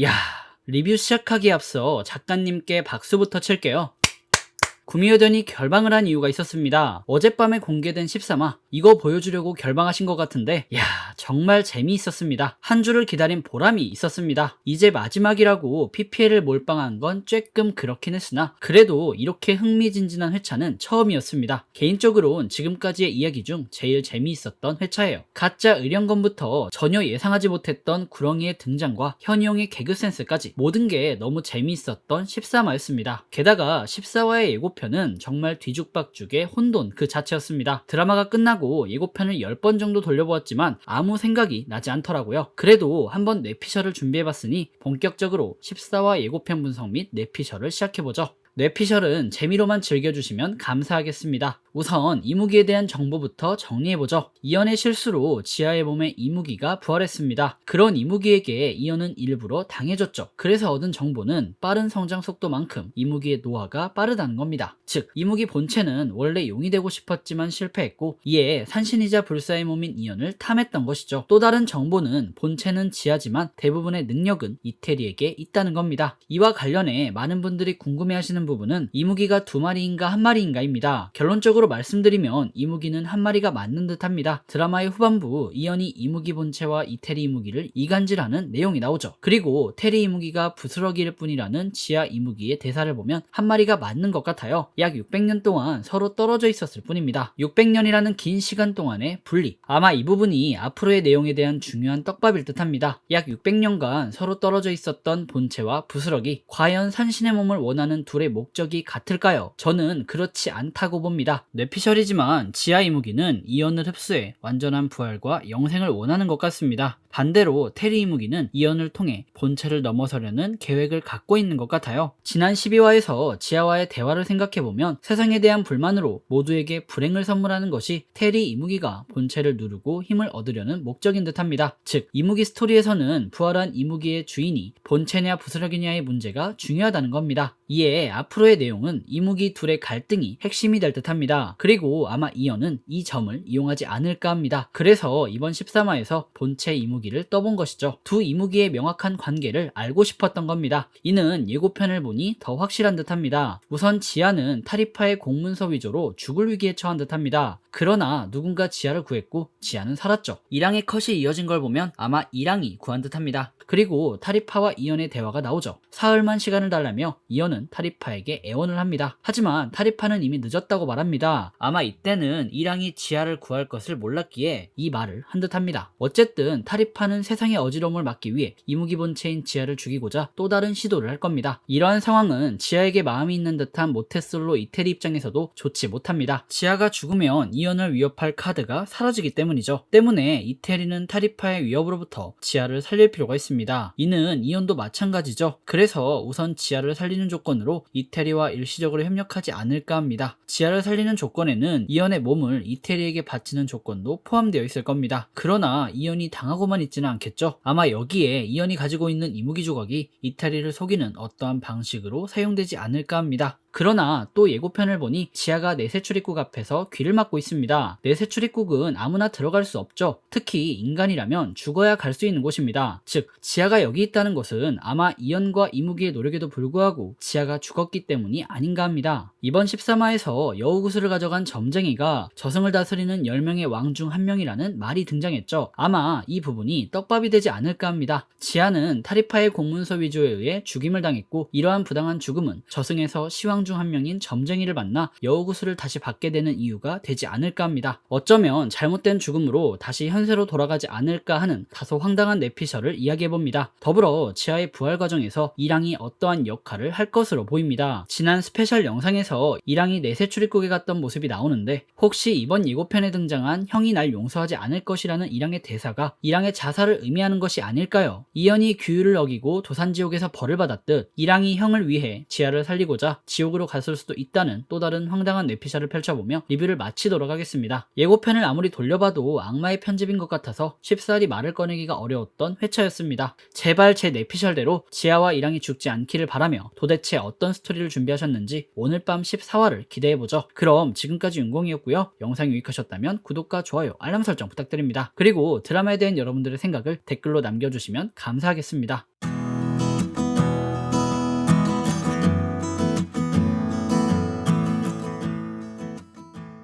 야 리뷰 시작하기에 앞서 작가님께 박수부터 칠게요. 구미호전이 결방을 한 이유가 있었습니다. 어젯밤에 공개된 13화 이거 보여주려고 결방하신 것 같은데 야 정말 재미있었습니다. 한 주를 기다린 보람이 있었습니다. 이제 마지막이라고 PPL을 몰빵한 건 쬐끔 그렇긴 했으나 그래도 이렇게 흥미진진한 회차는 처음이었습니다. 개인적으론 지금까지의 이야기 중 제일 재미있었던 회차예요. 가짜 의령검부터 전혀 예상하지 못했던 구렁이의 등장과 현이용의 개그 센스까지 모든 게 너무 재미있었던 13화였습니다. 게다가 14화의 예고편은 정말 뒤죽박죽의 혼돈 그 자체였습니다. 드라마가 끝나고 예고편을 10번 정도 돌려보았지만 아무 생각이 나지 않더라고요. 그래도 한번 뇌피셜을 준비해봤으니 본격적으로 14화 예고편 분석 및 뇌피셜을 시작해보죠. 뇌피셜은 재미로만 즐겨주시면 감사하겠습니다. 우선 이무기에 대한 정보부터 정리해보죠. 이연의 실수로 지하의 몸에 이무기가 부활했습니다. 그런 이무기에게 이연은 일부러 당해줬죠. 그래서 얻은 정보는 빠른 성장 속도만큼 이무기의 노화가 빠르다는 겁니다. 즉, 이무기 본체는 원래 용이 되고 싶었지만 실패했고 이에 산신이자 불사의 몸인 이연을 탐했던 것이죠. 또 다른 정보는 본체는 지하지만 대부분의 능력은 이태리에게 있다는 겁니다. 이와 관련해 많은 분들이 궁금해하시는 부분은 이무기가 두 마리인가 한 마리인가입니다. 결론적으로 말씀드리면 이무기는 한 마리가 맞는 듯합니다. 드라마의 후반부 이연이 이무기 본체와 이태리 이무기를 이간질하는 내용이 나오죠. 그리고 테리 이무기가 부스러기일 뿐이라는 지하 이무기의 대사를 보면 한 마리가 맞는 것 같아요. 약 600년 동안 서로 떨어져 있었을 뿐입니다. 600년이라는 긴 시간 동안의 분리. 아마 이 부분이 앞으로의 내용에 대한 중요한 떡밥일 듯합니다. 약 600년간 서로 떨어져 있었던 본체와 부스러기. 과연 산신의 몸을 원하는 둘의 목적이 같을까요? 저는 그렇지 않다고 봅니다. 뇌피셜이지만 지하 이무기는 이연을 흡수해 완전한 부활과 영생을 원하는 것 같습니다. 반대로 테리 이무기는 이연을 통해 본체를 넘어서려는 계획을 갖고 있는 것 같아요. 지난 12화에서 지하와의 대화를 생각해보면 세상에 대한 불만으로 모두에게 불행을 선물하는 것이 테리 이무기가 본체를 누르고 힘을 얻으려는 목적인 듯 합니다. 즉, 이무기 스토리에서는 부활한 이무기의 주인이 본체냐 부스러기냐의 문제가 중요하다는 겁니다. 이에 앞으로의 내용은 이무기 둘의 갈등이 핵심이 될 듯 합니다. 그리고 아마 이연은 이 점을 이용하지 않을까 합니다. 그래서 이번 13화에서 본체 이무기를 떠본 것이죠. 두 이무기의 명확한 관계를 알고 싶었던 겁니다. 이는 예고편을 보니 더 확실한 듯합니다. 우선 지아는 타리파의 공문서 위조로 죽을 위기에 처한 듯합니다. 그러나 누군가 지아를 구했고 지아는 살았죠. 이랑의 컷이 이어진 걸 보면 아마 이랑이 구한 듯합니다. 그리고 타리파와 이연의 대화가 나오죠. 사흘만 시간을 달라며 이연은 타리파에게 애원을 합니다. 하지만 타리파는 이미 늦었다고 말합니다. 아마 이때는 이랑이 지아를 구할 것을 몰랐기에 이 말을 한 듯합니다. 어쨌든 타리파는 세상의 어지러움을 막기 위해 이무기 본체인 지아를 죽이고자 또 다른 시도를 할 겁니다. 이러한 상황은 지아에게 마음이 있는 듯한 모태솔로 이태리 입장에서도 좋지 못합니다. 지아가 죽으면 이연을 위협할 카드가 사라지기 때문이죠. 때문에 이태리는 타리파의 위협으로부터 지아를 살릴 필요가 있습니다. 이는 이연도 마찬가지죠. 그래서 우선 지아를 살리는 조건으로 이태리와 일시적으로 협력하지 않을까 합니다. 지아를 살리는 조건에는 이연의 몸을 이태리에게 바치는 조건도 포함되어 있을 겁니다. 그러나 이연이 당하고만 있지는 않겠죠. 아마 여기에 이연이 가지고 있는 이무기 조각이 이태리를 속이는 어떠한 방식으로 사용되지 않을까 합니다. 그러나 또 예고편을 보니 지하가 내세 출입국 앞에서 귀를 막고 있습니다. 내세 출입국은 아무나 들어갈 수 없죠. 특히 인간이라면 죽어야 갈 수 있는 곳입니다. 즉, 지하가 여기 있다는 것은 아마 이연과 이무기의 노력에도 불구하고 지하가 죽었기 때문이 아닌가 합니다. 이번 13화에서 여우구슬을 가져간 점쟁이가 저승을 다스리는 10명의 왕 중 한 명이라는 말이 등장했죠. 아마 이 부분이 떡밥이 되지 않을까 합니다. 지하는 타리파의 공문서 위조에 의해 죽임을 당했고 이러한 부당한 죽음은 저승에서 시왕 중 한 명인 점쟁이를 만나 여우구슬을 다시 받게 되는 이유가 되지 않을까 합니다. 어쩌면 잘못된 죽음으로 다시 현세로 돌아가지 않을까 하는 다소 황당한 내피셜을 이야기해봅니다. 더불어 지하의 부활 과정에서 이랑이 어떠한 역할을 할 것으로 보입니다. 지난 스페셜 영상에서 이랑이 내세 출입국에 갔던 모습이 나오는데 혹시 이번 예고편에 등장한 형이 날 용서하지 않을 것이라는 이랑의 대사가 이랑의 자살을 의미하는 것이 아닐까요? 이연이 규율을 어기고 도산지옥에서 벌을 받았듯 이랑이 형을 위해 지하를 살리고자 지옥 으로 갔을 수도 있다는 또 다른 황당한 뇌피셜을 펼쳐보며 리뷰를 마치도록 하겠습니다. 예고편을 아무리 돌려봐도 악마의 편집인 것 같아서 쉽사리 말을 꺼내기가 어려웠던 회차였습니다. 제발 제 뇌피셜대로 지하와 이랑이 죽지 않기를 바라며 도대체 어떤 스토리를 준비하셨는지 오늘 밤 14화를 기대해보죠. 그럼 지금까지 윤공이었고요. 영상이 유익하셨다면 구독과 좋아요, 알람 설정 부탁드립니다. 그리고 드라마에 대한 여러분들의 생각을 댓글로 남겨주시면 감사하겠습니다.